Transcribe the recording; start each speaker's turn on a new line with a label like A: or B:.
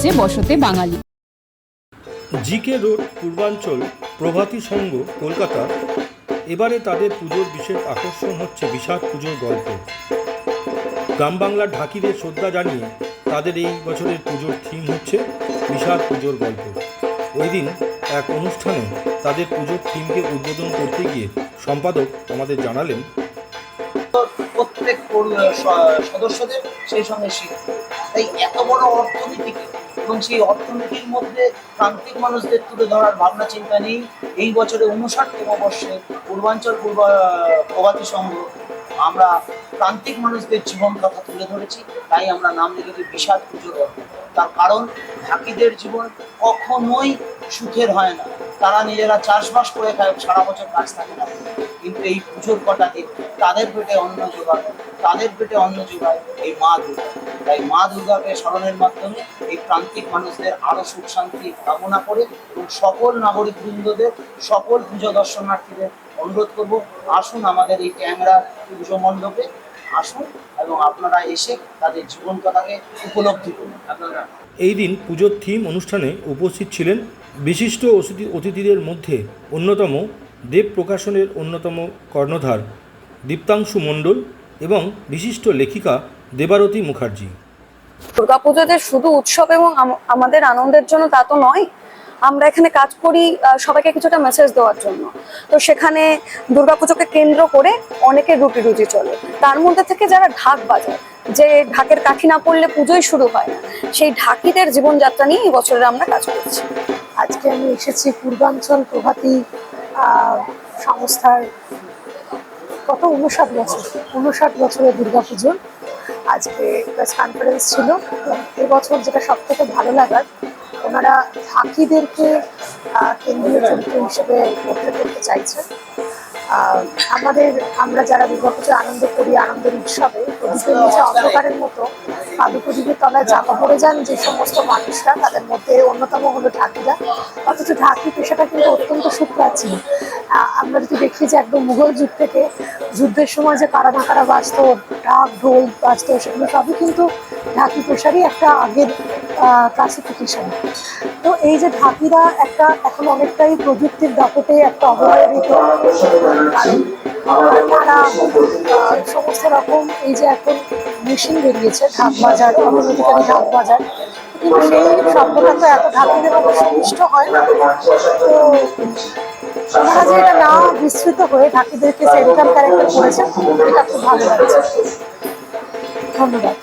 A: রাজ্যে বসতে বাঙালি।
B: GK road পূর্বাঞ্চল প্রভাতী সংঘ কলকাতা। এবারে তাদের পুজোর বিশেষ আকর্ষণ হচ্ছে বিষাদ পুজোর গল্প। গ্রাম বাংলার ঢাকিদের শ্রদ্ধা জানিয়ে তাদের এই বছরের পুজোর থিম হচ্ছে বিষাদ পুজোর গল্প। ওই দিন এক অনুষ্ঠানে তাদের পুজোর থিমকে উদ্বোধন করতে গিয়ে সম্পাদক আমাদের জানালেন
C: প্রত্যেক সদস্যদের সেই সঙ্গে শিল্প তাই এত বড় অর্থনীতিকে এবং সেই অর্থনীতির মধ্যে প্রান্তিক মানুষদের তুলে ধরার ভাবনা, চিন্তা নেই। এই বছরে উনষাটতম বর্ষে পূর্বাঞ্চল পূর্ব প্রভাতী সংঘ, আমরা প্রান্তিক মানুষদের জীবন কথা তুলে ধরেছি। তাই আমরা নাম লিখেছি বিষাদ পুজোর। তার কারণ ঢাকিদের জীবন কখনোই সুখের হয় না। তারা নিজেরা চাষবাস করে খায়, সারা বছর কাজ থাকে না। কিন্তু এই পুজোর কটা দিন, তাদের পেটে অন্ন জোগায় তাদের পেটে অন্ন যোগায় এই মা দুর্গা। তাই মা দুর্গাকে স্মরণের মাধ্যমে এই প্রান্তিক মানুষদের আরও সুখ, শান্তি, কামনা করে এবং সকল নাগরিক বৃন্দদের, সকল পুজো দর্শনার্থীদের অনুরোধ করব, আসুন আমাদের এই ট্যাংরা পুজো মণ্ডপে, আসুন এবং আপনারা এসে তাদের জীবন কথাকে উপলব্ধি করুন। আপনারা
B: এই দিন পুজোর থিম অনুষ্ঠানে উপস্থিত ছিলেন বিশিষ্ট অতিথি- অতিথিদের মধ্যে অন্যতম দেব প্রকাশনের অন্যতম কর্ণধার দীপ্তাংশু মণ্ডল এবং বিশিষ্ট লেখিকা দেবারতী মুখার্জি।
D: দুর্গাপুজো যে শুধু উৎসব এবং আমাদের আনন্দের জন্য তা তো নয় আমরা এখানে কাজ করি সবাইকে কিছুটা মেসেজ দেওয়ার জন্য। তো সেখানে দুর্গাপুজোকে কেন্দ্র করে অনেকের রুটি রুজি চলে। তার মধ্যে থেকে যারা ঢাক বাজায় যে ঢাকের কাঠি না পড়লে পুজোই শুরু হয় না সেই ঢাকিদের জীবনযাত্রা নিয়ে এই বছরের আমরা কাজ করছি।
E: আজকে আমি এসেছি পূর্বাঞ্চল প্রভাতী সংস্থার কত উনষাট বছর উনষাট বছরের দুর্গাপুজোর আজকে প্রেস কনফারেন্স ছিল। এবং এবছর যেটা সব থেকে ভালো লাগার ওনারা ঢাকিদেরকে আহ, কেন্দ্রীয় চরিত্র হিসেবে করতে করতে চাইছেন। আমাদের আমরা যারা দুর্গাপুজো আনন্দ করি আনন্দের উৎসবে অন্ধকারের মতো প্রদীপের তলায় চাপা পড়ে যান যে সমস্ত মানুষরা, তাদের মধ্যে অন্যতম হলো ঢাকিরা। অথচ ঢাকি পেশাটা কিন্তু অত্যন্ত সুপ্রাচীন। আমরা যদি দেখি যে একদম মুঘল যুগ থেকে যুদ্ধের সময় যে কারা না কারা বাঁচতো ঢাক ঢোল বাঁচতো সেগুলো সবই কিন্তু ঢাকি পেশারই একটা আগের ক্লাসিফিকেশন তো এই যে ঢাকিরা একটা এখন অনেকটাই প্রযুক্তির দাপটে একটা অবহেলিত তারা সমস্ত রকম এই যে এখন মেশিন বেরিয়েছে, ঢাক বাজার অনুমতিকারী ঢাক বাজার। কিন্তু সেই শব্দটা তো এত ঢাকিদের মতো সুমিষ্ট হয় তো ওনারা যে এটা না বিস্তৃত হয়ে ঢাকিদেরকে সেন্ট্রাল ক্যারেক্টার করেছে। এটা খুব ভালো লাগছে। ধন্যবাদ।